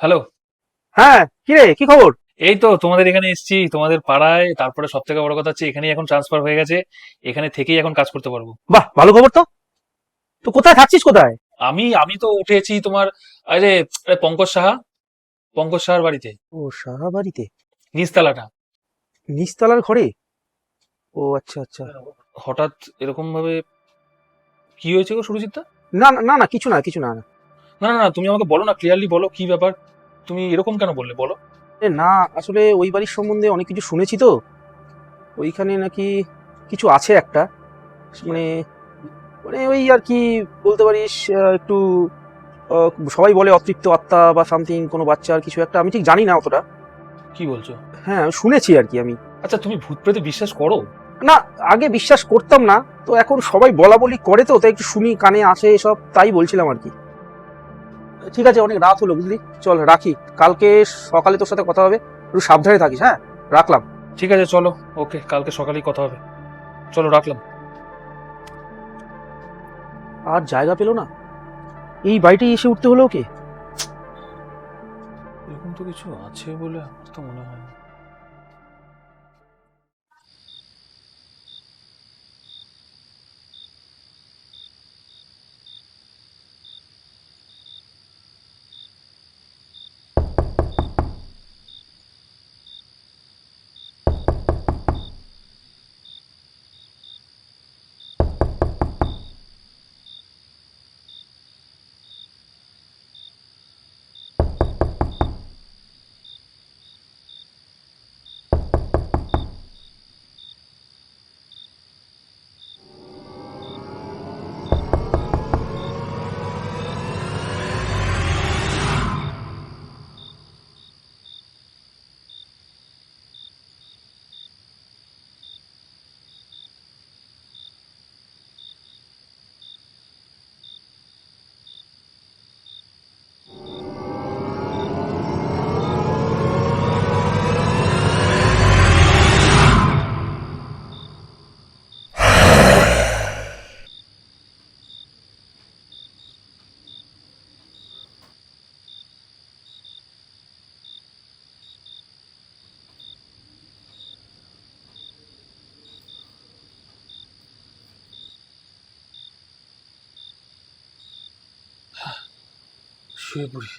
Hello হ্যাঁ কি রে কি খবর? এই তো তোমাদের এখানে এসেছি তোমাদের পাড়ায় তারপরে সব থেকে বড় কথা হচ্ছে এখানেই এখন ট্রান্সফার হয়ে গেছে এখানে থেকেই এখন কাজ করতে পারব। বাহ ভালো খবর তো। তো কোথায় থাকছিস কোথায়? আমি আমি তো উঠেছি তোমার আরে পঙ্কজ সাহা পঙ্কজ সাহার বাড়িতে। ও সাহা বাড়িতে? নিচতলাটা। নিচতলার ঘরে? ও আচ্ছা আচ্ছা। হঠাৎ এরকম ভাবে কি হয়েছে গো সুরজিৎদা? না না, না না কিছু না কিছু না না। না না না তুমি আমাকে বলো না ক্লিয়ারলি বলো কি ব্যাপার। তুমি এরকম কেন বললে বলো। না আসলে ওই বাড়ির সম্বন্ধে অনেক কিছু শুনেছি তো। ওইখানে নাকি কিছু আছে একটা। মানে মানে ওই আর কি বলতে পারিস একটু সবাই বলে অতৃপ্ত আত্মা বা সামথিং কোনো বাচ্চার কিছু একটা আমি ঠিক জানি না অতটা। কি বলছো? হ্যাঁ শুনেছি আর কি আমি। আচ্ছা তুমি ভূত প্রেতে বিশ্বাস করো? না আগে বিশ্বাস করতাম না তো এখন সবাই বলা বলি করে তো তাই একটু শুনি কানে আসে এসব তাই বলছিলাম আর কি। ঠিক আছে অনেক রাত হলো বুঝলি। চল রাখি। কালকে সকালে তোর সাথে কথা হবে। একটু সাবধানে থাকিস হ্যাঁ? রাখলাম। ঠিক আছে চলো। ওকে কালকে সকালেই কথা হবে। চলো রাখলাম। আর জায়গা পেল না? এই বাড়িটাই এসে উঠতে হলো ওকে? এরকম তো কিছু আছে বলে আমার তো মনে হয় না। শুয়ে পড়ি।